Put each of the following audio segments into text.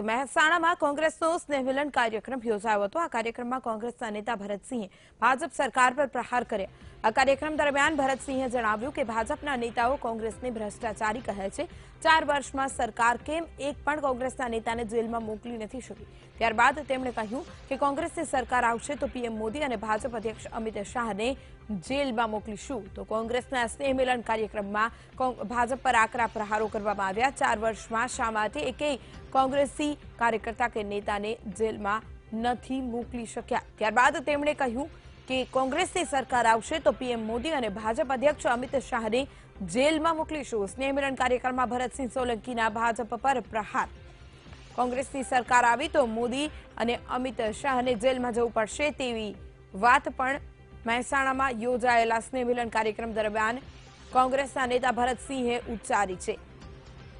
મહેસાણામાં કોંગ્રેસનો સ્નેહમિલન કાર્યક્રમ યોજાયો હતો. આ કાર્યક્રમમાં કોંગ્રેસના નેતા ભરતસિંહે ભાજપ સરકાર પર પ્રહાર કર્યા. આ કાર્યક્રમ દરમિયાન ભરતસિંહે જણાવ્યું કે ભાજપના નેતાઓ કોંગ્રેસને ભ્રષ્ટાચારી કહે છે. ચાર વર્ષમાં સરકાર કેમ એક પણ કોંગ્રેસના નેતાને જેલમાં મોકલી નથી શકી? ત્યારબાદ તેમણે કહ્યું કે કોંગ્રેસની સરકાર આવશે તો પીએમ મોદી અને ભાજપ અધ્યક્ષ અમિત શાહને જેલમાં મોકલીશું. તો કોંગ્રેસના સ્નેહમિલન કાર્યક્રમમાં ભાજપ પર આકરા પ્રહારો કરવામાં આવ્યા. ચાર વર્ષમાં શા માટે એકેય કોંગ્રેસી કાર્યકર્તા કે નેતાને જેલમાં નથી મોકલી શક્યા. ત્યારબાદ તેમણે કહ્યું કે કોંગ્રેસની સરકાર આવશે તો પીએમ મોદી અને ભાજપ અધ્યક્ષ અમિત શાહને જેલમાં મોકલીશું સ્નેહમિલન કાર્યક્રમમાં ભરતસિંહ સોલંકીના ભાજપ પર પ્રહાર. કોંગ્રેસની સરકાર આવી તો મોદી અને અમિત શાહને જેલમાં જવું પડશે તેવી વાત પણ મહેસાણામાં યોજાયેલા સ્નેહમિલન કાર્યક્રમ દરમિયાન કોંગ્રેસના નેતા ભરતસિંહે ઉચ્ચારી છે.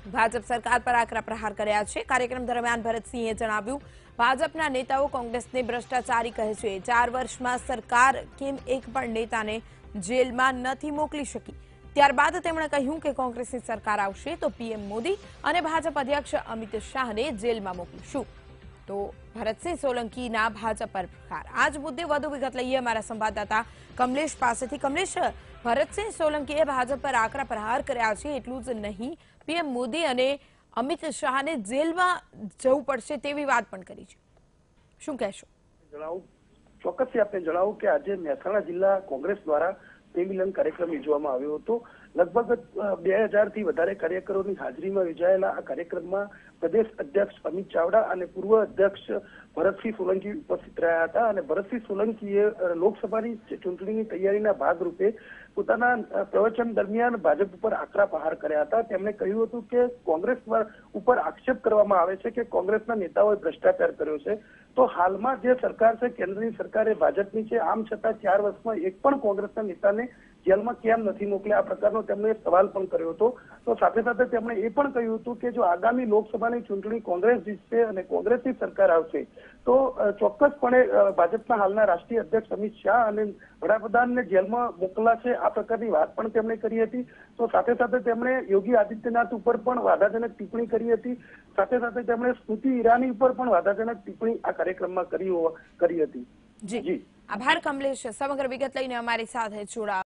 ભાજપ સરકાર પર આકરા પ્રહાર કર્યા છે. કાર્યક્રમ દરમિયાન ભરતસિંહે જણાવ્યું, ભાજપના નેતાઓ કોંગ્રેસને ભ્રષ્ટાચારી કહે છે. ચાર વર્ષમાં સરકાર કેમ એક પણ નેતાને જેલમાં નથી મોકલી શકી? ત્યારબાદ તેમણે કહ્યું કે કોંગ્રેસની સરકાર આવશે તો પીએમ મોદી અને ભાજપ અધ્યક્ષ અમિત શાહને જેલમાં મોકલીશું. તો ભરતસિંહ સોલંકીના ભાજપ પર પ્રહાર. આ મુદ્દે વધુ વિગત લઈએ અમારા સંવાદદાતા કમલેશ પાસેથી. કમલેશ ભરતસિંહ સોલંકીએ ભાજપ પર આકરા પ્રહાર કર્યા છે, એટલું જ નહીં. પીએમ મોદી અને અમિત શાહને જેલમાં જવું પડશે તેવી વાત પણ કરી છે. શું કહેશો? જણાવું. ચોક્કસથી આપને જણાવું કે આજે મહેસાણા જિલ્લા કોંગ્રેસ દ્વારા સ્નેહમિલન કાર્યક્રમ યોજવામાં આવ્યો હતો. લગભગ બે હજારથી વધારે કાર્યકરોની હાજરીમાં યોજાયેલા આ કાર્યક્રમમાં પ્રદેશ અધ્યક્ષ અમિત ચાવડા અને પૂર્વ અધ્યક્ષ ભરતસિંહ સોલંકી ઉપસ્થિત રહ્યા હતા અને ભરતસિંહ સોલંકીએ લોકસભાની ચૂંટણીની તૈયારીના ભાગરૂપે પોતાના પ્રવચન દરમિયાન ભાજપ ઉપર આકરા પ્રહાર કર્યા હતા. તેમણે કહ્યું હતું કે કોંગ્રેસ ઉપર આક્ષેપ કરવામાં આવે છે કે કોંગ્રેસના નેતાઓએ ભ્રષ્ટાચાર કર્યો છે. તો હાલમાં જે સરકાર છે, કેન્દ્રની સરકાર ભાજપની છે, આમ છતાં ચાર વર્ષમાં એક પણ કોંગ્રેસના નેતાને જેલમાં કેમ નથી મોકલ્યા? આ પ્રકારનો તેમણે સવાલ પણ કર્યો હતો. તો સાથે સાથે તેમણે એ પણ કહ્યું હતું કે જો આગામી લોકસભાની ચૂંટણી કોંગ્રેસ જીતશે અને કોંગ્રેસની સરકાર આવશે તો ચોક્કસપણે ભાજપના હાલના રાષ્ટ્રીય અધ્યક્ષ અમિત શાહ અને વડાપ્રધાનને જેલમાં મોકલાશે આ પ્રકારની વાત પણ તેમણે કરી હતી. તો સાથે સાથે તેમણે યોગી આદિત્યનાથ ઉપર પણ વાદાજનક ટિપ્પણી કરી હતી. સાથે સાથે તેમણે સ્મૃતિ ઈરાની ઉપર પણ વાદાજનક ટિપ્પણી આ કાર્યક્રમમાં કરી કરી હતી. જી. જી. આભાર કમલેશ. સમગ્ર વિગત લઈને અમારી સાથે જોડા